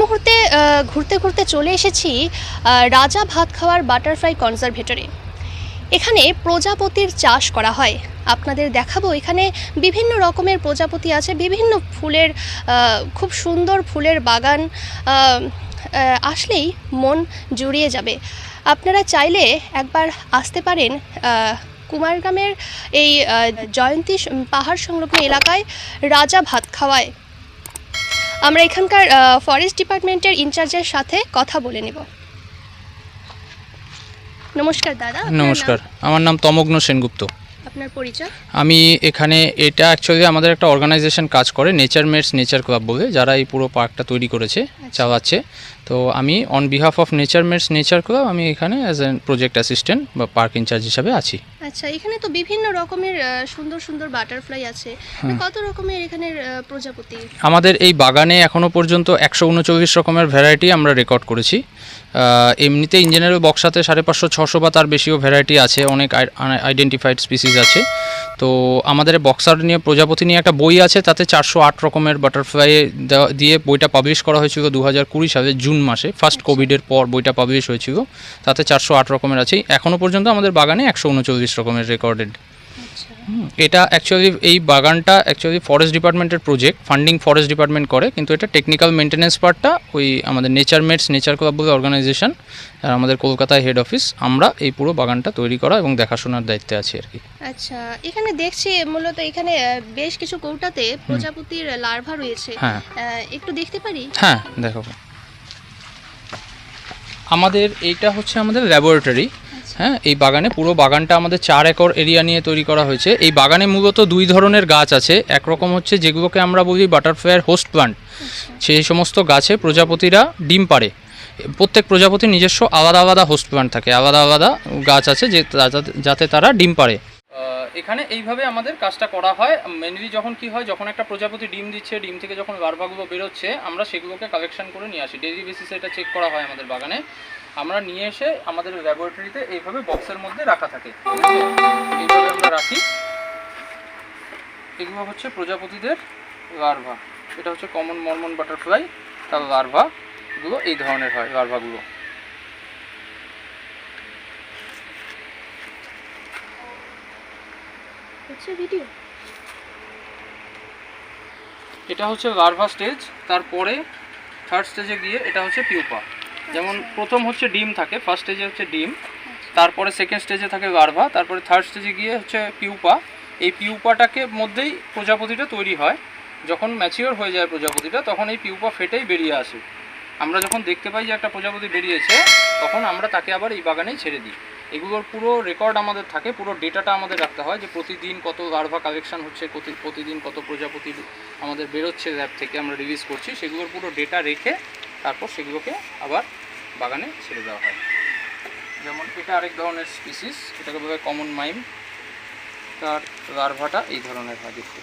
মুহূর্তে ঘুরতে ঘুরতে চলে এসেছি রাজা ভাত খাওয়ার বাটারফ্লাই কনজারভেটরে। এখানে প্রজাপতির চাষ করা হয়। আপনাদের দেখাবো, এখানে বিভিন্ন রকমের প্রজাপতি আছে, বিভিন্ন ফুলের খুব সুন্দর ফুলের বাগান আসলেই মন জুড়িয়ে যাবে। আপনারা চাইলে একবার আসতে পারেন কুমারগ্রামের এই জয়ন্তী পাহাড় সংলগ্ন এলাকায় রাজা ভাত খাওয়ায়। আমরা এখানকার ফরেস্ট ডিপার্টমেন্টের ইনচার্জের সাথে কথা বলে নেব। নমস্কার দাদা নমস্কার। আমার নাম তমগ্ন সেনগুপ্ত। আপনার পরিচয়? আমি এখানে এটা অ্যাকচুয়ালি আমাদের একটা অর্গানাইজেশন কাজ করে নেচার মেটস নেচার ক্লাব বলে যারা এই পুরো পার্কটা তৈরি করেছে চালাচ্ছে। তো আমি on behalf of nature mates nature club আমি এখানে অ্যাজ এ প্রজেক্ট অ্যাসিস্ট্যান্ট বা পার্ক ইনচার্জ হিসাবে আছি। আচ্ছা এখানে তো বিভিন্ন রকমের সুন্দর সুন্দর বাটারফ্লাই আছে। কত রকমের এখানের আহ, প্রজাপতি? আমাদের এই বাগানে এখনও পর্যন্ত একশো উনচল্লিশ রকমের ভ্যারাইটি আমরা রেকর্ড করেছি। এমনিতে ইঞ্জিনিয়ারের বক্সাতে সাড়ে পাঁচশো ছশো বা তার বেশিও ভ্যারাইটি আছে। অনেক আইডেন্টিফাইড স্পিসিস আছে। তো আমাদের বক্সার নিয়ে প্রজাপতি নিয়ে একটা বই আছে, তাতে চারশো আট রকমের বাটারফ্লাই দিয়ে বইটা পাবলিশ করা হয়েছিল দু হাজার কুড়ি সালে জুন মাসে ফার্স্ট কোভিডের পর বইটা পাবলিশ হয়েছিল, তাতে চারশো আট রকমের আছে এখনও পর্যন্ত আমাদের বাগানে একশো উনচল্লিশ রকমের রেকর্ডেড এটা অ্যাকচুয়ালি এই বাগানটা অ্যাকচুয়ালি ফরেস্ট ডিপার্টমেন্টের প্রজেক্ট ফান্ডিং ফরেস্ট ডিপার্টমেন্ট করে কিন্তু এটা টেকনিক্যাল মেনটেন্যান্স পার্টটা ওই আমাদের নেচার মেটস নেচার ক্লাব বলে অর্গানাইজেশন আর আমাদের কলকাতায় হেড অফিস আমরা এই পুরো বাগানটা তৈরি করা এবং দেখাশোনার দায়িত্বে আছি আর কি। আচ্ছা এখানে দেখছি মূলত এখানে বেশ কিছু কৌটাতে প্রজাপতির লার্ভা রয়েছে। হ্যাঁ। একটু দেখতে পারি? হ্যাঁ দেখো আমাদের এইটা হচ্ছে আমাদের ল্যাবরেটরি হ্যাঁ এই বাগানে পুরো বাগানটা আমাদের চার একর এরিয়া নিয়ে তৈরি করা হয়েছে। এই বাগানে মূলত দুই ধরনের গাছ আছে। একরকম হচ্ছে যেগুলোকে আমরা বলি বাটারফ্লাইয়ের হোস্ট প্লান্ট সেই সমস্ত গাছে প্রজাপতিরা ডিম পারে প্রত্যেক প্রজাপতির নিজস্ব আলাদা আলাদা হোস্ট প্লান্ট থাকে। আলাদা আলাদা গাছ আছে যে যাতে- তারা ডিম পারে এখানে এইভাবে আমাদের কাজটা করা হয়। মেনলি যখন কি হয়, যখন একটা প্রজাপতি ডিম দিচ্ছে, ডিম থেকে যখন লার্ভাগুলো বেরোচ্ছে, আমরা সেগুলোকে কালেকশন করে নিয়ে আসি। ডেইলি বেসিসে এটা চেক করা হয় আমাদের বাগানে। আমরা নিয়ে এসে আমাদের ল্যাবরেটরিতে এইভাবে বক্সের মধ্যে রাখা থাকে। এইভাবে আমরা রাখি। এগুলো হচ্ছে প্রজাপতিদের লার্ভা এটা হচ্ছে কমন মর্মন বাটারফ্লাই তার লার্ভা গুলো এই ধরনের হয় লার্ভাগুলো এটা হচ্ছে লার্ভা স্টেজ তারপরে থার্ড স্টেজে গিয়ে এটা হচ্ছে পিউপা যেমন প্রথম হচ্ছে ডিম থাকে ফার্স্ট স্টেজে হচ্ছে ডিম, তারপরে সেকেন্ড স্টেজে থাকে গার্ভা তারপরে থার্ড স্টেজে গিয়ে হচ্ছে পিউপা। এই পিউপাটাকে মধ্যেই প্রজাপতিটা তৈরি হয়। যখন ম্যাচিওর হয়ে যায় প্রজাপতিটা, তখন এই পিউপা ফেটেই বেরিয়ে আসে। আমরা যখন দেখতে পাই যে একটা প্রজাপতি বেরিয়েছে, তখন আমরা তাকে আবার এই বাগানেই ছেড়ে দিই। এগুলোর পুরো রেকর্ড আমাদের থাকে, পুরো ডেটাটা আমাদের রাখতে হয় যে প্রতিদিন কত গার্ভা কালেকশন হচ্ছে প্রতিদিন কত প্রজাপতি আমাদের বেরোচ্ছে ল্যাব থেকে আমরা রিলিজ করছি। সেগুলোর পুরো ডেটা রেখে তারপর সেগুলোকে আবার বাগানে ছেড়ে দেওয়া হয়। যেমন এটা আরেক ধরনের স্পিসিস এটাকে বলা হয় কমন মাইম তার লার্ভাটা এই ধরনের হয় দেখতে।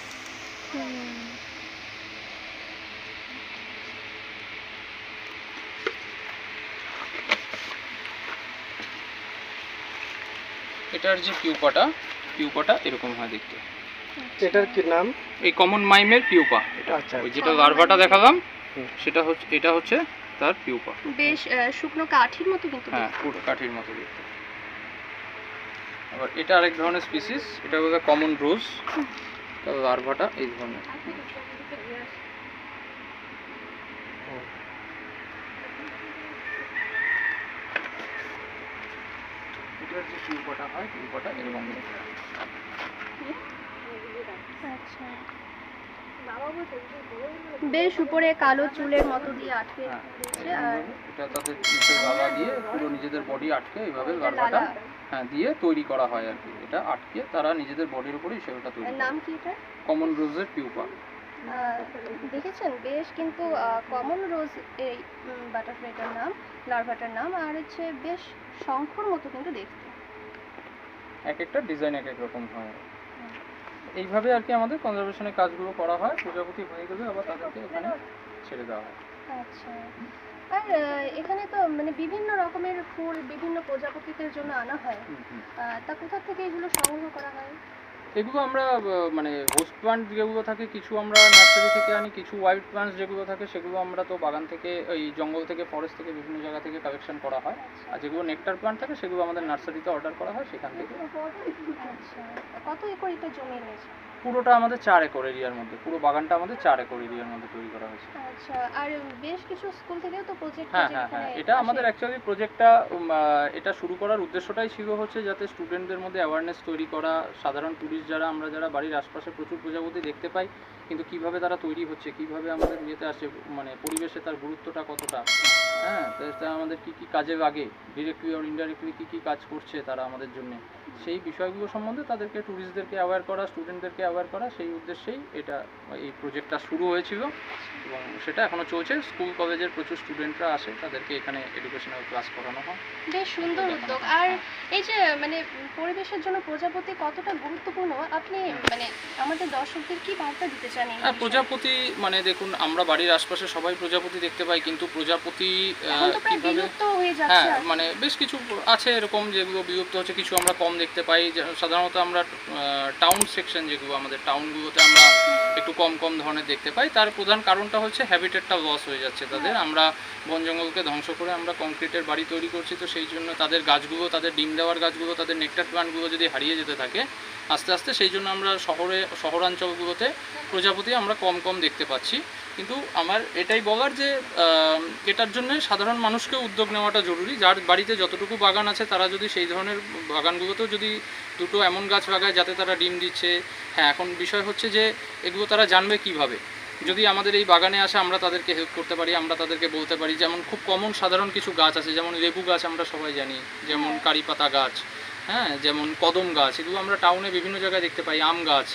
এটার যে পিউপাটা পিউপাটা এরকম হয় দেখতে। এটার কি নাম? এই কমন মাইমের পিউপা। এটা আচ্ছা। ওই যেটা লার্ভাটা দেখালাম। সেটা হচ্ছে এটা হচ্ছে তার পিউপা বেশ শুকনো কাঠির মতো কিন্তু হ্যাঁ কাঠির মতো দেখতে। আবার এটা আরেক ধরনের স্পিসিস এটা বলে কমন রোজ তার লার্ভাটা এই ধরনের। এটার যে পিউপাটা হয় পিউপাটা এরকম। আচ্ছা। বেশ উপরে কালো চুলের মতো দিয়ে আটকে হ্যাঁ, আর এটা তাদের নিচের লালা দিয়ে পুরো নিজেদের বডি আটকে এইভাবে এটা হ্যাঁ দিয়ে তৈরি করা হয় আর কি। এটা আটকে তারা নিজেদের বডির উপরেই সেটা তৈরি নাম কি এটা? কমন রোজের পিউপা দেখেছেন? বেশ কিন্তু কমন রোজ এই বাটারফ্লাইটার নাম লার্ভাটার নাম আর হচ্ছে বেশ শঙ্খর মতো কিন্তু দেখতে। এক একটা ডিজাইন এক এক রকম হয়। এইভাবে আর কি আমাদের কনজারভেশনের কাজগুলো করা হয়। প্রজাপতি হয়ে গেলে আবার তাদেরকে এখানে ছেড়ে দেওয়া হয়। আচ্ছা। আর এখানে তো মানে বিভিন্ন রকমের ফুল বিভিন্ন প্রজাপতিদের জন্য আনা হয়। তা কোথা থেকে এগুলো সংগ্রহ করা হয়? এগুলো আমরা মানে হোস্ট প্লান্ট যেগুলো থাকে কিছু আমরা নার্সারি থেকে আনি কিছু ওয়াইল্ড প্লান্টস যেগুলো থাকে সেগুলো আমরা তো বাগান থেকে ওই জঙ্গল থেকে ফরেস্ট থেকে বিভিন্ন জায়গা থেকে কালেকশন করা হয়। আর যেগুলো নেকটার প্লান্ট থাকে সেগুলো আমাদের নার্সারিতে অর্ডার করা হয় সেখান থেকে। আচ্ছা কত একর এটা জমি রয়েছে? পুরোটা আমাদের চার একর এরিয়ার মধ্যে পুরো বাগানটা আমাদের চার একর এরিয়ার মধ্যে তৈরি করা হয়েছে। আচ্ছা আর বেশ কিছু স্কুল থেকেও তো প্রজেক্ট হ্যাঁ হ্যাঁ হ্যাঁ এটা আমাদের অ্যাকচুয়ালি প্রজেক্টটা এটা শুরু করার উদ্দেশ্যটাই ছিল হচ্ছে যাতে স্টুডেন্টদের মধ্যে অ্যাওয়ারনেস তৈরি করা সাধারণ ট্যুরিস্ট যারা আমরা যারা বাড়ির আশপাশে প্রচুর প্রজাপতি দেখতে পাই কিন্তু কীভাবে তারা তৈরি হচ্ছে, কীভাবে আমাদের ইয়েতে আসে মানে পরিবেশে তার গুরুত্বটা কতটা হ্যাঁ? তো আমাদের কি কি কাজে লাগে ডিরেক্টলি আর ইনডাইরেক্টলি কি কি কাজ করছে তারা আমাদের জন্য? সেই বিষয়গুলো সম্বন্ধে তাদেরকে ট্যুরিস্টদেরকে অ্যাওয়্যার করা স্টুডেন্টদেরকে অ্যাওয়্যার করা, সেই উদ্দেশ্যেই এটা এই প্রজেক্টটা শুরু হয়েছিল। এবং সেটা এখনও চলছে। স্কুল কলেজের প্রচুর স্টুডেন্টরা আসে, তাদেরকে এখানে এডুকেশনাল ক্লাস করানো হয়। বেশ সুন্দর উদ্যোগ। আর এই যে মানে পরিবেশের জন্য প্রজাপতি কতটা গুরুত্বপূর্ণ, আপনি মানে আমাদের দর্শকদের কি বার্তা দিতে হ্যাঁ প্রজাপতি মানে দেখুন আমরা বাড়ির আশপাশে সবাই প্রজাপতি দেখতে পাই কিন্তু প্রজাপতি কীভাবে হয়ে হ্যাঁ মানে বেশ কিছু আছে এরকম যেগুলো বিলুপ্ত হচ্ছে কিছু আমরা কম দেখতে পাই সাধারণত আমরা টাউন সেকশন যেগুলো আমাদের টাউনগুলোতে আমরা একটু কম কম ধরনের দেখতে পাই। তার প্রধান কারণটা হচ্ছে হ্যাবিটেটটা লস হয়ে যাচ্ছে তাদের। আমরা বন জঙ্গলকে ধ্বংস করে আমরা কংক্রিটের বাড়ি তৈরি করছি তো সেই জন্য তাদের গাছগুলো তাদের ডিম দেওয়ার গাছগুলো তাদের নেকটার প্লান্টগুলো যদি হারিয়ে যেতে থাকে আস্তে আস্তে সেই জন্য আমরা শহরে শহরাঞ্চলগুলোতে প্রজাপতি আমরা কম কম দেখতে পাচ্ছি। কিন্তু আমার এটাই বলার যে এটার জন্য সাধারণ মানুষকে উদ্যোগ নেওয়াটা জরুরি। যার বাড়িতে যতটুকু বাগান আছে, তারা যদি সেই ধরনের বাগানগুলোতেও যদি দুটো এমন গাছ লাগায় যাতে তারা ডিম দিচ্ছে হ্যাঁ এখন বিষয় হচ্ছে যে, এগুলো তারা জানবে কীভাবে? যদি আমাদের এই বাগানে আসে, আমরা তাদেরকে হেল্প করতে পারি, আমরা তাদেরকে বলতে পারি। যেমন খুব কমন সাধারণ কিছু গাছ আছে, যেমন লেবু গাছ আমরা সবাই জানি, যেমন কারি পাতা গাছ হ্যাঁ যেমন কদম গাছ, এগুলো আমরা টাউনে বিভিন্ন জায়গায় দেখতে পাই, আম গাছ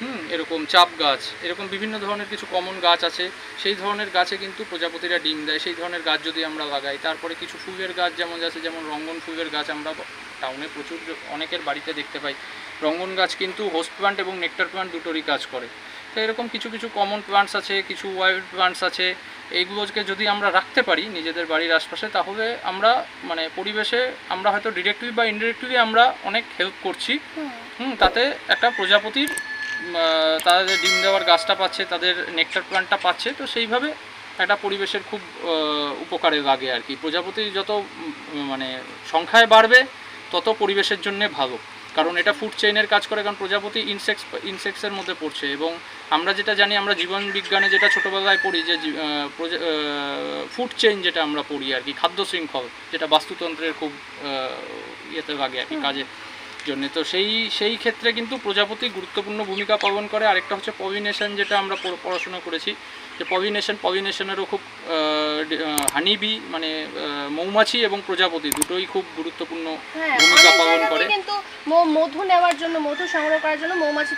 হুম এরকম চাপ গাছ এরকম বিভিন্ন ধরনের কিছু কমন গাছ আছে। সেই ধরনের গাছে কিন্তু প্রজাপতিরা ডিম দেয়। সেই ধরনের গাছ যদি আমরা লাগাই তারপরে কিছু ফুলের গাছ যেমন আছে যেমন রঙ্গন ফুলের গাছ আমরা টাউনে প্রচুর অনেকের বাড়িতে দেখতে পাই। রঙ্গন গাছ কিন্তু হোস্ট প্লান্ট এবং নেকটার প্লান্ট দুটোরই কাজ করে। তো এরকম কিছু কিছু কমন প্লান্টস আছে কিছু ওয়াইল্ড প্লান্টস আছে। এইগুলোকে যদি আমরা রাখতে পারি নিজেদের বাড়ির আশপাশে তাহলে আমরা মানে পরিবেশে আমরা হয়তো ডিরেক্টলি বা ইনডিরেক্টলি আমরা অনেক হেল্প করছি। হুম, তাতে একটা প্রজাপতির তাদের ডিম দেওয়ার গাছটা পাচ্ছে তাদের নেকটার প্ল্যান্টটা পাচ্ছে তো সেইভাবে একটা পরিবেশের খুব উপকারে লাগে আর কি। প্রজাপতি যত মানে সংখ্যায় বাড়বে তত পরিবেশের জন্য ভালো। কারণ এটা ফুড চেইনের কাজ করে কারণ প্রজাপতি ইনসেক্স ইনসেক্টসের মধ্যে পড়ছে এবং আমরা যেটা জানি আমরা জীবন বিজ্ঞানে যেটা ছোটোবেলায় পড়ি যে ফুড চেইন যেটা আমরা পড়ি আর কি খাদ্য শৃঙ্খল যেটা বাস্তুতন্ত্রের খুব ইয়েতে লাগে আর কি কাজে। জন্য। তো সেই সেই ক্ষেত্রে কিন্তু প্রজাপতি গুরুত্বপূর্ণ ভূমিকা পালন করে। আরেকটা হচ্ছে পভিনেশন যেটা আমরা পড়াশোনা করেছি। যে পবিনেশন পবিনেশনেরও খুব হানিবি মানে মৌমাছি এবং প্রজাপতি দুটোই খুব গুরুত্বপূর্ণ হ্যাঁ ভূমিকা পালন করে। কিন্তু মধু নেওয়ার জন্য মধু সংগ্রহ করার জন্য মৌমাছি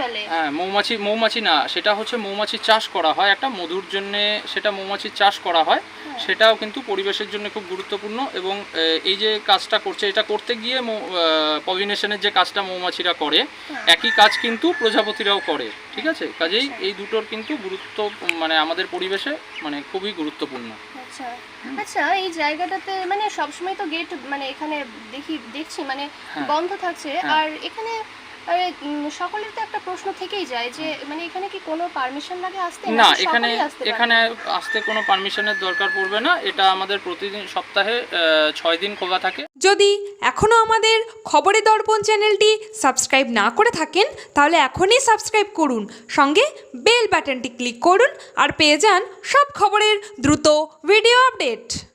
ফেলে। হ্যাঁ মৌমাছি মৌমাছি না সেটা হচ্ছে মৌমাছি চাষ করা হয়। একটা মধুর জন্য সেটা মৌমাছির চাষ করা হয়। সেটাও কিন্তু পরিবেশের জন্য খুব গুরুত্বপূর্ণ এবং এই যে কাজটা করছে এটা করতে গিয়ে পলিনেশনের যে কাজটা মৌমাছিরা করে একই কাজ কিন্তু প্রজাপতিরাও করে ঠিক আছে? কাজেই এই দুটোর কিন্তু গুরুত্ব মানে আমাদের পরিবেশে মানে খুবই গুরুত্বপূর্ণ আচ্ছা আচ্ছা এই জায়গাটাতে মানে সবসময় তো গেট মানে এখানে দেখি দেখছি মানে হ্যাঁ। বন্ধ থাকছে হ্যাঁ। আর এখানে আরে, সকলের তো একটা প্রশ্ন থেকেই যায় যে মানে এখানে কি কোনো পারমিশন লাগে আসতে? না এখানে আসতে এখানে আসতে কোনো পারমিশনের দরকার পড়বে না। এটা আমাদের প্রতিদিন সপ্তাহে ছয় দিন খোলা থাকে। যদি এখনও আমাদের খবরে দর্পণ চ্যানেলটি সাবস্ক্রাইব না করে থাকেন তাহলে এখনই সাবস্ক্রাইব করুন। সঙ্গে বেল বাটনটি ক্লিক করুন আর পেয়ে যান সব খবরের দ্রুত ভিডিও আপডেট।